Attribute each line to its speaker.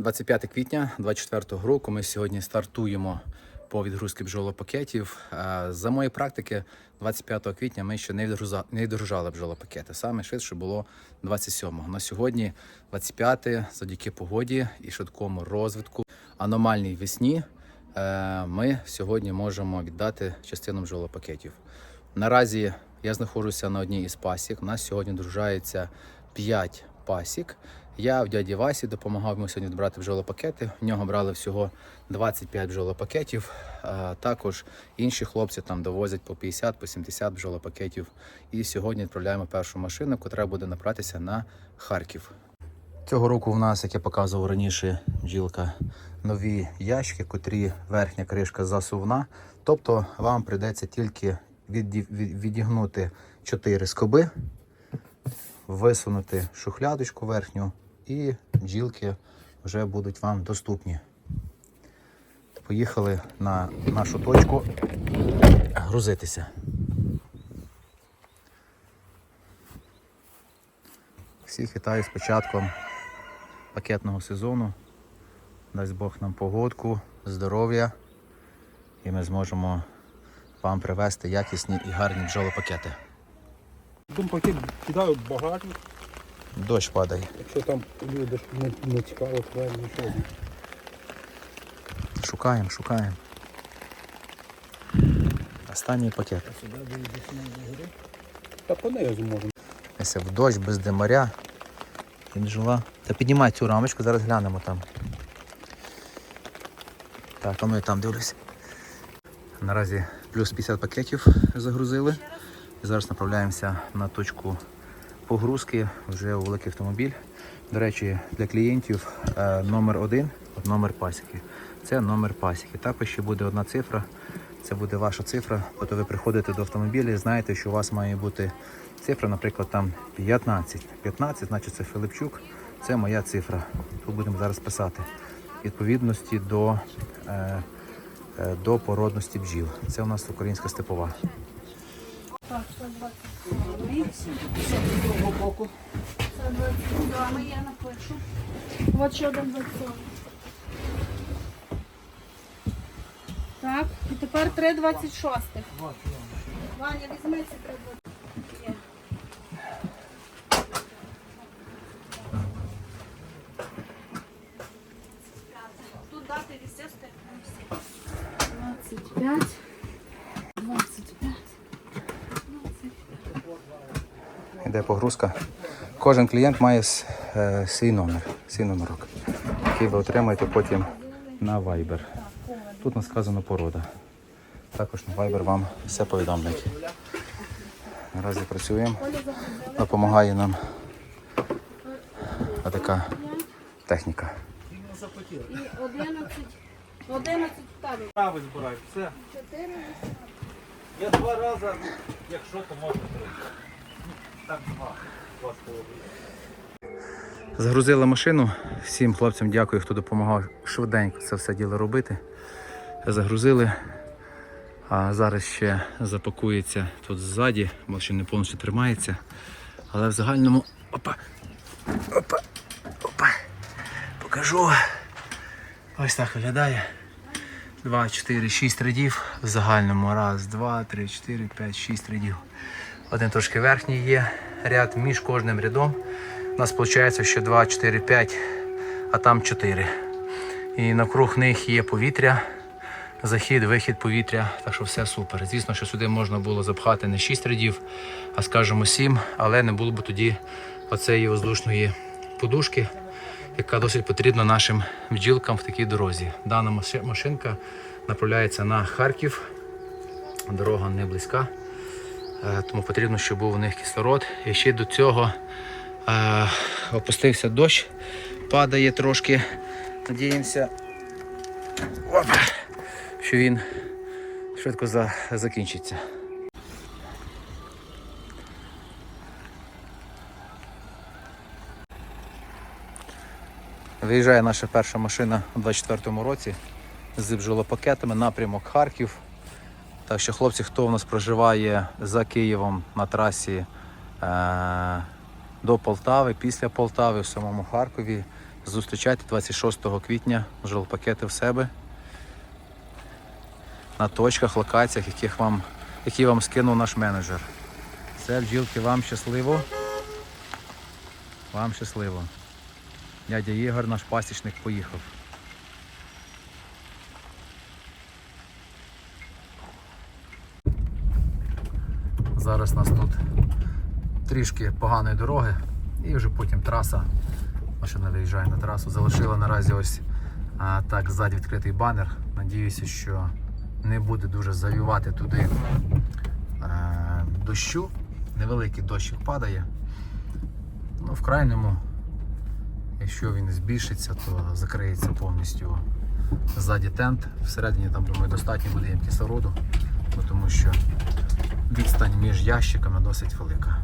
Speaker 1: 25 квітня 24 року ми сьогодні стартуємо по відгрузці бджолопакетів. За моєї практики, 25 квітня ми ще не відгружали бджолопакети. Саме швидше було 27-го. На сьогодні, 25 завдяки погоді і швидкому розвитку аномальній весні, е, ми сьогодні можемо віддати частину бджолопакетів. Наразі я знаходжуся на одній із пасік. У нас сьогодні дружається 5 пасік. Я в дяді Васі допомагав йому сьогодні добрати бджолопакети. В нього брали всього 25 бджолопакетів. Також інші хлопці там довозять по 50, по 70 бджолопакетів. І сьогодні відправляємо першу машину, яка буде направлятися на Харків. Цього року в нас, як я показував раніше, бджілка, нові ящики, котрі верхня кришка засувна. Тобто вам прийдеться тільки відігнути 4 скоби, висунути шухлядочку верхню, і бджілки вже будуть вам доступні. Поїхали на нашу точку грузитися. Всіх вітаю з початком пакетного сезону. Дасть Бог нам погодку, здоров'я, і ми зможемо вам привезти якісні і гарні бджолопакети.
Speaker 2: Один пакет кидаю багажник,
Speaker 1: Дощ падає.
Speaker 2: якщо там люди не, не цікаво, правильно що.
Speaker 1: Шукаємо, шукаємо. Останній пакет.
Speaker 2: Та понизу можна.
Speaker 1: Якщо в дощ без димаря. І бджола. Та піднімай цю рамочку, зараз глянемо там. Так, а я там дивлюсь. Наразі плюс 50 пакетів загрузили. І зараз направляємося на точку погрузки вже у великий автомобіль. До речі, для клієнтів е, номер один номер пасіки. Це номер пасіки. Також ще буде одна цифра. Це буде ваша цифра. Тобто ви приходите до автомобіля і знаєте, що у вас має бути цифра, наприклад, там 15. 15, значить це Филипчук, це моя цифра. Тут будемо зараз писати. Відповідності до, е, е, до породності бджіл. Це у нас українська степова.
Speaker 3: Так, 122
Speaker 2: боку.
Speaker 3: Це 22 я напишу. От ще один 27. Так, і тепер 3,26. Ваня, візьми ці 3,26. Є. Тут дати везде стоять. 25. 25. 25.
Speaker 1: Іде погрузка. Кожен клієнт має е, свій номер, свій номерок, який ви отримаєте потім на Viber. Тут не сказано порода. Також на Viber вам все повідомлять. Наразі працюємо. Допомагає нам така техніка.
Speaker 3: І 11, 11 в тебе.
Speaker 2: Все. Я два рази, якщо то можна три. Так, два.
Speaker 1: Загрузили машину. Всім хлопцям дякую, хто допомагав швиденько це все діло робити. Загрузили. А зараз ще запакується тут ззаді, бо не повністю тримається. Але в загальному. Опа! Опа! Опа! Покажу. Ось так виглядає. 2, 4, 6 рядів. В загальному. Раз, два, три, чотири, п'ять, шість рядів. Один трошки верхній є ряд між кожним рядом. У нас виходить, що 2, 4, 5, а там 4. І навкруг них є повітря, захід, вихід повітря, так що все супер. Звісно, що сюди можна було запхати не 6 рядів, а скажімо 7, але не було б тоді оцеї воздушної подушки, яка досить потрібна нашим бджілкам в такій дорозі. Дана машинка направляється на Харків. Дорога не близька. Е, тому потрібно, щоб був у них кислород. І ще до цього е, опустився дощ, падає трошки. Надіємося, що він швидко за, закінчиться. Виїжджає наша перша машина у 24-му році з бджолопакетами, напрямок Харків. Так що, хлопці, хто у нас проживає за Києвом на трасі е- до Полтави, після Полтави, в самому Харкові, Зустрічайте 26 квітня пакети в себе на точках, локаціях, яких вам, які вам скинув наш менеджер. Все, бджілки, вам щасливо. Вам щасливо. Дядя Ігор, наш пасічник, поїхав. Зараз у нас тут трішки поганої дороги і вже потім траса. Машина виїжджає на трасу. Залишила наразі ось а, так ззаді відкритий банер. Надіюся, що не буде дуже завівати туди е, дощу. Невеликий дощик падає. Ну, в крайньому, якщо він збільшиться, то закриється повністю ззаді тент. Всередині там, думаю, достатньо буде кислороду, тому що відстань між ящиками досить велика.